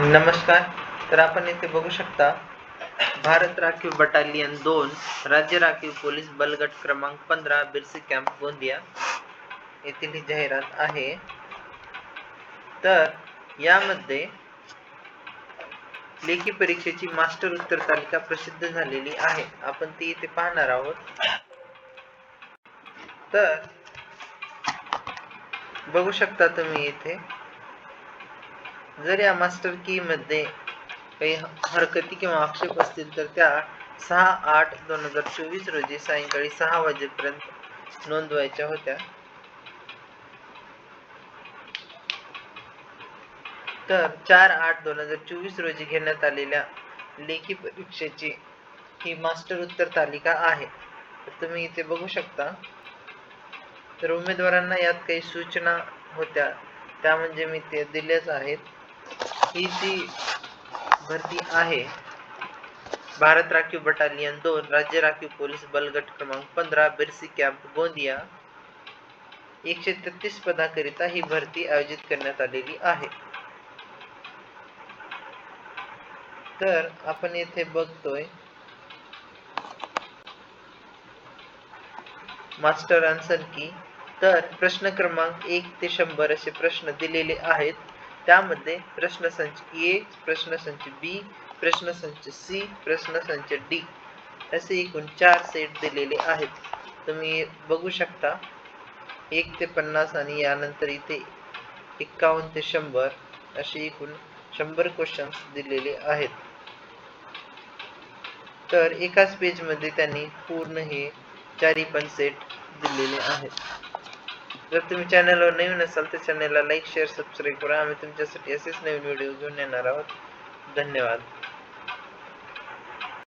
नमस्कार. तर आपण येथे बघू शकता भारत राखीव बटालियन दोन राज्य राखीव पोलीस बलगट क्रमांक पंधरा बिरसी कॅम्प गोंदिया येथील ही जाहिरात आहे. तर यामध्ये लेखी परीक्षेची मास्टर उत्तर तालिका प्रसिद्ध झालेली आहे. आपण ती इथे पाहणार आहोत. तर बघू शकता तुम्ही इथे. जर या मास्टर की मध्ये काही हरकती किंवा आक्षेप असतील तर त्या सहा आठ दोन हजार चोवीस रोजी सायंकाळी सहा वाजेपर्यंत नोंदवायच्या होत्या. तर चार आठ दोन हजार चोवीस रोजी घेण्यात आलेल्या लेखी परीक्षेची ही मास्टर उत्तर तालिका आहे. तर तुम्ही इथे बघू शकता. तर उमेदवारांना यात काही सूचना होत्या. त्या म्हणजे मी ते दिल्याच आहेत. ही जी भरती आहे भारत राखीव बटालियन दोन राज्य राखीव पोलीस बलगट क्रमांक पंधरा बिरसी कॅम्प गोंदिया एकशे तेहतीस पदाकरिता ही भरती आयोजित करण्यात आलेली आहे. तर आपण येथे बघतोय मास्टर आन्सर की तर प्रश्न क्रमांक एक ते शंभर असे प्रश्न दिलेले आहेत. त्यामध्ये प्रश्नसंच ए प्रश्नसंच बी प्रश्नसंच सी प्रश्नसंच डी असे एकूण चार सेट दिलेले आहेत. तुम्ही बघू शकता एक ते पन्नास आणि यानंतर इथे एक्कावन्न ते शंभर असे एकूण शंभर क्वेश्चन्स दिलेले आहेत. तर एकाच पेजमध्ये त्यांनी पूर्ण हे चारी पण सेट दिलेले आहेत. जर तुम्ही चॅनलवर नवीन असाल तर चॅनलला लाईक शेअर सबस्क्राईब करा. आम्ही तुमच्यासाठी असेच नवीन व्हिडिओ घेऊन येणार आहोत. धन्यवाद.